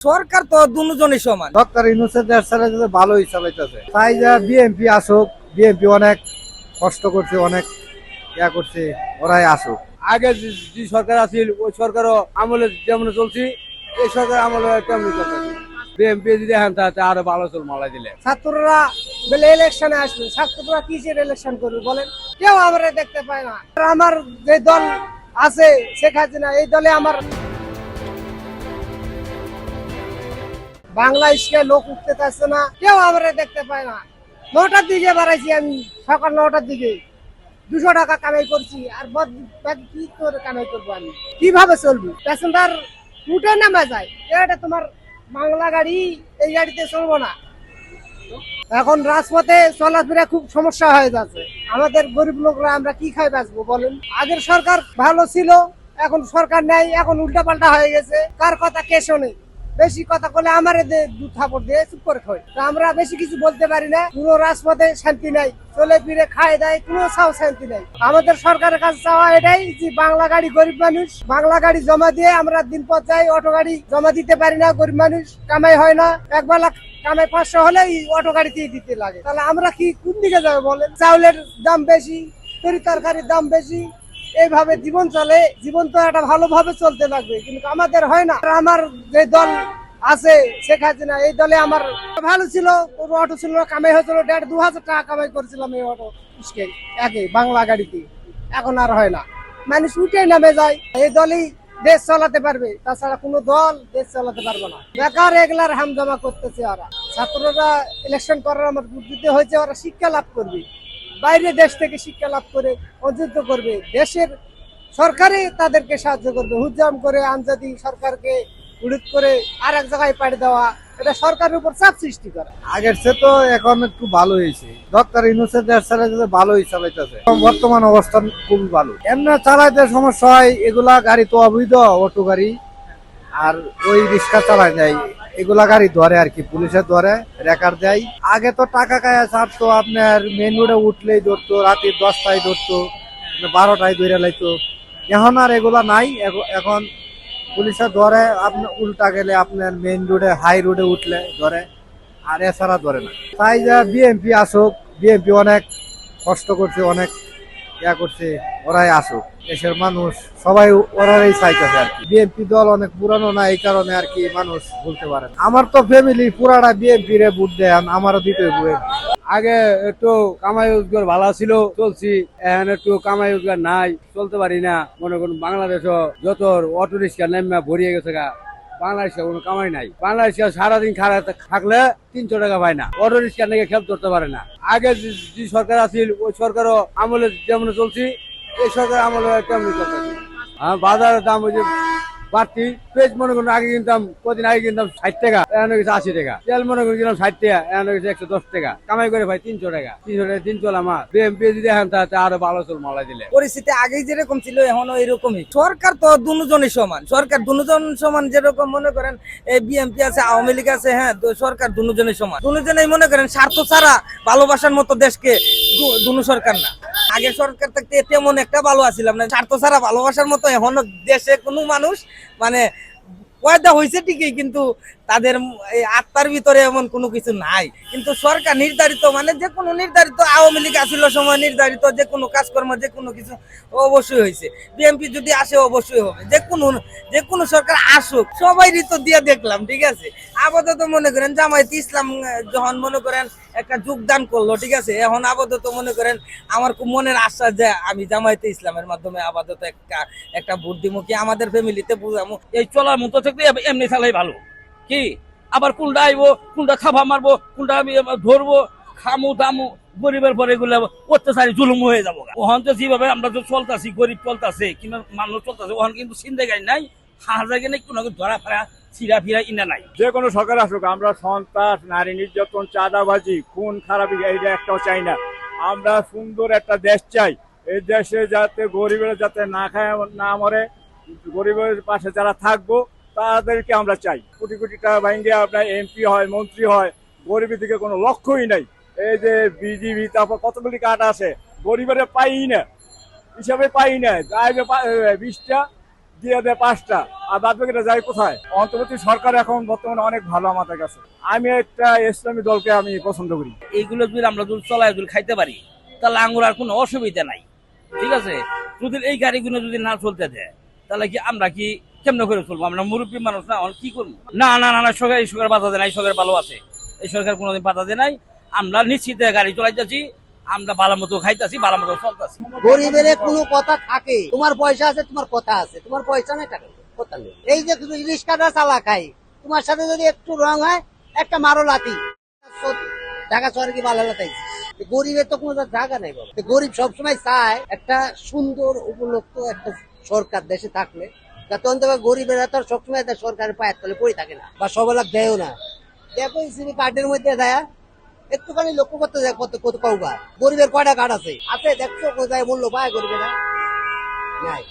সরকার তো দুজনই সমান। ডক্টর ছেড়ে যেতে ভালোই চালাইতেছে। তাই যা বিএনপি আসুক বিএনপি অনেক কষ্ট করছে অনেক ইয়া করছে ওরাই আসুক। আগে যে সরকার আছিল ওই সরকারও আমলে যেমন চলছি এই সরকার আমলে তেমনি চলতেছে। বিএমপি যদি এখন তাতে আরও ভালো চল মালাই দিলে। ছাত্ররা বলে ইলেকশনে আসবে ছাত্ররা কিসের ইলেকশন করবে বলেন? কেউ আমরা দেখতে পায় না। আর আমার যে দল আছে শেখ হাসিনা এই দলে আমার বাংলা স্কুলে লোক উঠতে চাচ্ছে না, কেউ আমরা দেখতে পায় না। নটার দিকে বাড়াইছি আমি, সকাল নটার দিকে। দুশো টাকা কামাই করছি, আর কি করে কামাই করব আমি? কীভাবে চলবো? প্যাসেঞ্জার উঠে নামা যায়। এটা তোমার বাংলা গাড়ি, এই গাড়িতে চলবো না। এখন রাজপথে চলাফেরা খুব সমস্যা হয়ে যাচ্ছে। আমাদের গরিব লোকরা আমরা কি খাই বাঁচবো বলেন? আগের সরকার ভালো ছিল, এখন সরকার নেই, এখন উল্টা পাল্টা হয়ে গেছে। কার কথা কে শোনে বেশি কথা বলে আমার দু থাপড় দিয়ে চুপ করে খাই আমরা বেশি কিছু বলতে পারি না পুরো রাজপথে শান্তি নাই, চলে ফিরে খায় দেয়, কোনো চাও শান্তি নাই। আমাদের সরকারের কাছে চাওয়া এটাই যে বাংলা গাড়ি গরিব মানুষ, বাংলা গাড়ি জমা দিয়ে আমরা দিন পর যাই, অটো গাড়ি জমা দিতে পারি না, গরিব মানুষ, কামাই হয় না একবেলা কামাই পাঁচশো হলে এই অটো গাড়িতেই দিতে লাগে। তাহলে আমরা কি কোন দিকে যাব বলেন? চাউলের দাম বেশি, তরি তরকারির দাম বেশি এইভাবে জীবন চলে, জীবন তো একটা ভালোভাবে চলতে লাগবে, কিন্তু আমাদের হয় না। আমার যে দল আছে, শেখ হাসিনা, এই দলে আমার ভালো ছিল কোনো অটো ছিল, কামাই হয়েছিল, দেড় দু হাজার টাকা কামাই করেছিলাম এই অটো একে, বাংলা গাড়িতে। এখন আর হয় না। মানুষ উঠে নামে যায়, এই দলই দেশ চালাতে পারবে, তাছাড়া কোনো দল দেশ চালাতে পারবে না। বেকার, এগুলার হামজামা করতেছে ওরা। ছাত্ররা ইলেকশন করার আমার বুদ্ধিতে হয়েছে, ওরা শিক্ষা লাভ করবে। বাইরে দেশ থেকে শিক্ষা লাভ করে অযুদ্ধ করবে। দেশের সরকারে তাদেরকে সাহায্য করবে। হুজাম করে আন্তর্জাতিক সরকারকে উড়িত করে আর এক জায়গায় পাঠিয়ে দেওয়া, এটা সরকারের উপর চাপ সৃষ্টি করে। আগের চেয়ে তো এখন একটু ভালো হয়েছে। ডক্টর ইউনুসের যেতে ভালোই চালাইতেছে। বর্তমান অবস্থান খুবই ভালো। এমনি চালাইতে সমস্যা হয়, এগুলা গাড়ি তো অবৈধ, অটো গাড়ি, আর ওই রিক্সা চালায় যায় এগুলা গাড়ি ধরে আর কি, পুলিশে ধরে রেকার দেয়। আগে তো টাকা কায়া ছাড়তো, আপনার মেন রোডে উঠলেই ধরতো, রাতে দশটায় ধরতো বারোটায় ধরে লাইতো। এখন আর এগুলা নাই এখ- এখন পুলিশে ধরে আপনার উল্টা গেলে আপনার মেন রোডে হাই রোডে উঠলে ধরে, আর এছাড়া ধরে না। তাই যা বিএনপি আসুক বিএনপি অনেক কষ্ট করছে, অনেক ইয়া করছে, ওরাই আসুক। দেশের মানুষ, সবাই ওরাই চাইতেছে আর কি। বিএনপি দল অনেক পুরানো না, এই কারণে আর কি মানুষ বলতে পারে আমার তো ফ্যামিলি পুরাটা বিএনপি রে ভোট দেন আমারও দিতে আগে একটু কামাই রোজগার ভালো ছিল, চলছি। এখন একটু কামাই রোজগার নাই, চলতে পারি না। মনে করুন বাংলাদেশও যত অটো রিক্সা নেমে ভরিয়ে গেছে গা। বাংলাদেশে কোনো কামাই নাই। বাংলাদেশে সারাদিন খারাপ থাকলে তিনশো টাকা পায় না। অটো রিক্সা নাকি খেপ ধরতে পারে না। আগে যে যে সরকার আছিল, ওই সরকারও আমলে যেমন চলছি, এই সরকার আমলে তেমনি চলতেছে। হ্যাঁ বাজারের দাম ওই যে বাড়তি পেঁয়াজ মনে করুন, আগে কিনতাম, কদিন আগে কিনতাম ষাট টাকা, এখন গেছে আশি টাকা। তেল মনে করুন কিনতাম ষাট টাকা, এখন গেছে একশো দশ টাকা। কামাই করে ভাই তিনশো টাকা। তিনশো টাকা তিন চল আমার। বিএমপি যদি এখন তাতে আরও ভালো চল মালাই দিলে। পরিস্থিতি আগে যেরকম ছিল, এখনও এরকমই। সরকার তো দুজনই সমান। সরকার দুজন সমান যেরকম মনে করেন, এই বিএনপি আছে, আওয়ামী লীগ আছে হ্যাঁ সরকার দুজনই সমান। দুজনেই মনে করেন, স্বার্থ ছাড়া ভালোবাসার মতো দেশকে দুনু সরকার না। আগে সরকার থাকতে তেমন একটা ভালো আছিলাম না। স্বার্থ ছাড়া ভালোবাসার মতো এখনও দেশে কোনো মানুষ মানে পয়দা হয়েছে ঠিকই, কিন্তু তাদের আত্মার ভিতরে এমন কোনো কিছু নাই। কিন্তু সরকার নির্ধারিত মানে যে কোনো নির্ধারিত, আওয়ামী লীগ আসিল সময় নির্ধারিত যে কোনো কাজকর্ম, যে কোনো কিছু অবশ্যই হয়েছে বিএনপি যদি আসে অবশ্যই হবে। যে কোনো যে কোনো সরকার আসুক, সবাই ঋতু দিয়ে দেখলাম, ঠিক আছে? আপাতত মনে করেন জামায়াত ইসলাম যখন মনে করেন একটা যোগদান করল, ঠিক আছে? এখন আপাতত মনে করেন আমার খুব মনের আশ্বাস যে আমি জামায়াতে ইসলামের মাধ্যমে আপাতত একটা একটা বুদ্ধিমুখী আমাদের ফ্যামিলিতে বুঝামো, এই চলার মতো থাকলে এমনি থাকলেই ভালো। কি? আবার কোনটা আইবো কোনটা খাফা মারবো কোনটা আমি ধরবো, খামু দামু, গরিবের পরে এগুলো অত্যাচারী জুলুম হয়ে যাব ওখান তো যেভাবে আমরা তো চলতেছি, গরিব চলতেছে কিংবা মানুষ চলতেছে, ওখান কিন্তু চিন্তা গাড়ি নাই হাজার গেলে কোনো ধরা ফেরা ছিঁড়া ফিরা ইনা নাই। যে কোনো সরকার আসুক, আমরা সন্ত্রাস, নারী নির্যাতন, চাঁদাবাজি, খুন, খারাপি, এইটা একটাও চাই না। আমরা সুন্দর একটা দেশ চাই। এই দেশে যাতে গরিবের যাতে না খায়, না মরে, গরিবের পাশে যারা থাকব, তাদেরকে আমরা চাই। কোটি কোটি টাকা ভাঙ্গে আপনার এমপি হয়, মন্ত্রী হয়, গরিবের দিকে কোনো লক্ষ্যই নাই। এই যে বিজিবি, তারপর কতগুলি কার্ড আছে, গরিবের পাই না। হিসাবে পাই না। বিশটা দিয়ে দেয় পাঁচটা। আর বাদ বাকিটা যায় কোথায়? অন্তর্বর্তী সরকার এখন বর্তমানে অনেক ভালো আমাদের কাছে। আমি একটা ইসলামী দলকে আমি পছন্দ করি। এইগুলো যদি আমরা যদি যদি খাইতে পারি, তাহলে আর কোনো অসুবিধা নাই। ঠিক আছে? যদি এই গাড়িগুলো যদি না চলতে দেয়, তাহলে কি আমরা কি কেমন করে চলবো? আমরা মুরব্বী মানুষ না কি করব? না না না না, সরকার এই সরকার বাধা দেয় নাই সরকার ভালো আছে। এই সরকার কোনোদিন বাধা দেয় নাই। আমরা নিশ্চিত গাড়ি চলাইতেছি। আমরা ভালো মতো খাইতেছি ভালো মতো চলতেছি। গরিবের কোনো কথা থাকে। তোমার পয়সা আছে, তোমার কথা আছে। তোমার পয়সা নাই টাকা এই যে তুমি রিক্সাটা চালা খাই, তোমার সাথে যদি একটু রং হয়, একটা মারো লাতি ঢাকা শহরে কি ভালো লাগাইছিস গরিবের তো কোনো জায়গা নেই বাবা। গরিব সবসময় চায় একটা সুন্দর উপলক্ষ একটা সরকার দেশে থাকলে, যাতে অন্তত গরিবেরা তো সবসময় সরকারের পায়ের তলে পড়ে থাকে না, বা সবলা দেয়ও না। দেখো ইসিবি কার্ডের মধ্যে দেয় একটুখানি লক্ষ্য করতে যায় কত কত গরিবের কয়টা কার্ড আছে? আছে, দেখছ, কোথায় মূল্য, পায় গরিবেরা? নাই।